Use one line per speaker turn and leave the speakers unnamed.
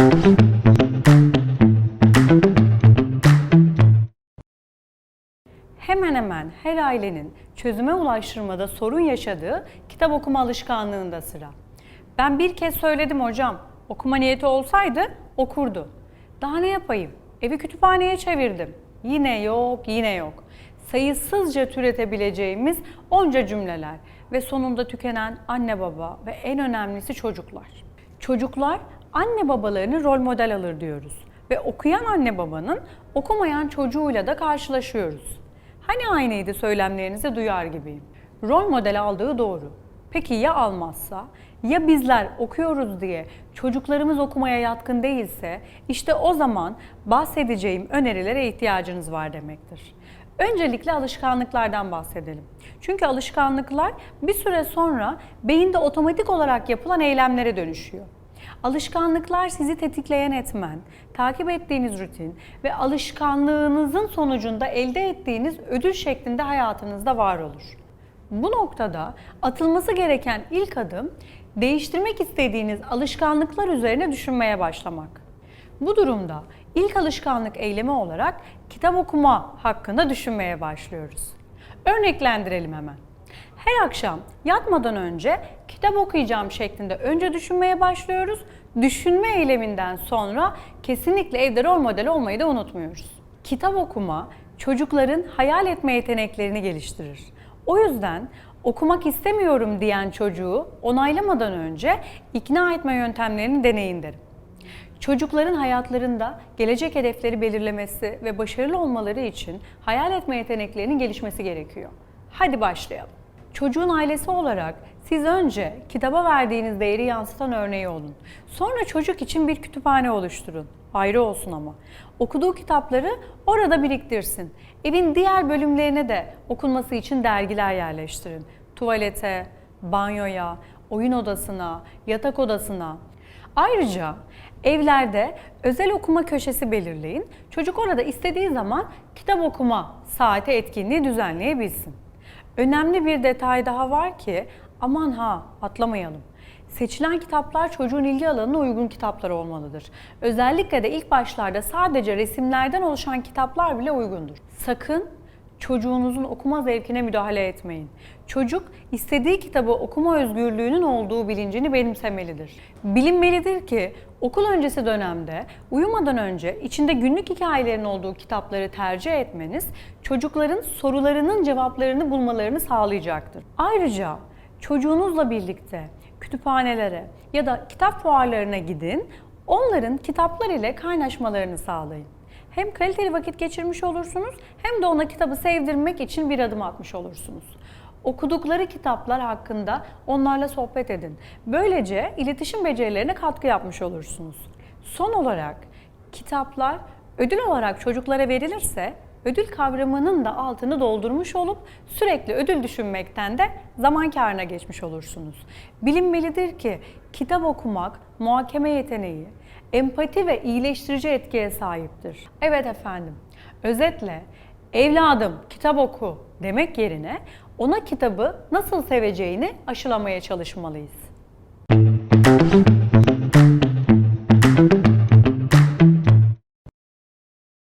Hemen hemen her ailenin çözüme ulaştırmada sorun yaşadığı kitap okuma alışkanlığında sıra. Ben bir kez söyledim hocam, okuma niyeti olsaydı okurdu. Daha ne yapayım? Evi kütüphaneye çevirdim. Yine yok, yine yok. Sayısızca türetebileceğimiz onca cümleler ve sonunda tükenen anne baba ve en önemlisi çocuklar. Çocuklar anne babalarını rol model alır diyoruz ve okuyan anne babanın okumayan çocuğuyla da karşılaşıyoruz. Hani aynıydı söylemlerinizi duyar gibiyim. Rol model aldığı doğru. Peki ya almazsa? Ya bizler okuyoruz diye çocuklarımız okumaya yatkın değilse işte o zaman bahsedeceğim önerilere ihtiyacınız var demektir. Öncelikle alışkanlıklardan bahsedelim. Çünkü alışkanlıklar bir süre sonra beyinde otomatik olarak yapılan eylemlere dönüşüyor. Alışkanlıklar sizi tetikleyen etmen, takip ettiğiniz rutin ve alışkanlığınızın sonucunda elde ettiğiniz ödül şeklinde hayatınızda var olur. Bu noktada atılması gereken ilk adım değiştirmek istediğiniz alışkanlıklar üzerine düşünmeye başlamak. Bu durumda ilk alışkanlık eylemi olarak kitap okuma hakkında düşünmeye başlıyoruz. Örneklendirelim hemen. Her akşam yatmadan önce kitap okuyacağım şeklinde önce düşünmeye başlıyoruz. Düşünme eyleminden sonra kesinlikle evde rol model olmayı da unutmuyoruz. Kitap okuma çocukların hayal etme yeteneklerini geliştirir. O yüzden okumak istemiyorum diyen çocuğu onaylamadan önce ikna etme yöntemlerini deneyin derim. Çocukların hayatlarında gelecek hedefleri belirlemesi ve başarılı olmaları için hayal etme yeteneklerinin gelişmesi gerekiyor. Hadi başlayalım. Çocuğun ailesi olarak siz önce kitaba verdiğiniz değeri yansıtan örneği olun. Sonra çocuk için bir kütüphane oluşturun. Ayrı olsun ama. Okuduğu kitapları orada biriktirsin. Evin diğer bölümlerine de okunması için dergiler yerleştirin. Tuvalete, banyoya, oyun odasına, yatak odasına. Ayrıca evlerde özel okuma köşesi belirleyin. Çocuk orada istediği zaman kitap okuma saati etkinliği düzenleyebilsin. Önemli bir detay daha var ki aman ha atlamayalım. Seçilen kitaplar çocuğun ilgi alanına uygun kitaplar olmalıdır. Özellikle de ilk başlarda sadece resimlerden oluşan kitaplar bile uygundur. Sakın çocuğunuzun okuma zevkine müdahale etmeyin. Çocuk istediği kitabı okuma özgürlüğünün olduğu bilincini benimsemelidir. Bilinmelidir ki okul öncesi dönemde uyumadan önce içinde günlük hikayelerin olduğu kitapları tercih etmeniz çocukların sorularının cevaplarını bulmalarını sağlayacaktır. Ayrıca çocuğunuzla birlikte kütüphanelere ya da kitap fuarlarına gidin. Onların kitaplar ile kaynaşmalarını sağlayın. Hem kaliteli vakit geçirmiş olursunuz hem de ona kitabı sevdirmek için bir adım atmış olursunuz. Okudukları kitaplar hakkında onlarla sohbet edin. Böylece iletişim becerilerine katkı yapmış olursunuz. Son olarak kitaplar ödül olarak çocuklara verilirse ödül kavramının da altını doldurmuş olup sürekli ödül düşünmekten de zaman kârına geçmiş olursunuz. Bilinmelidir ki kitap okumak muhakeme yeteneği, empati ve iyileştirici etkiye sahiptir. Evet efendim. Özetle evladım kitap oku demek yerine ona kitabı nasıl seveceğini aşılamaya çalışmalıyız.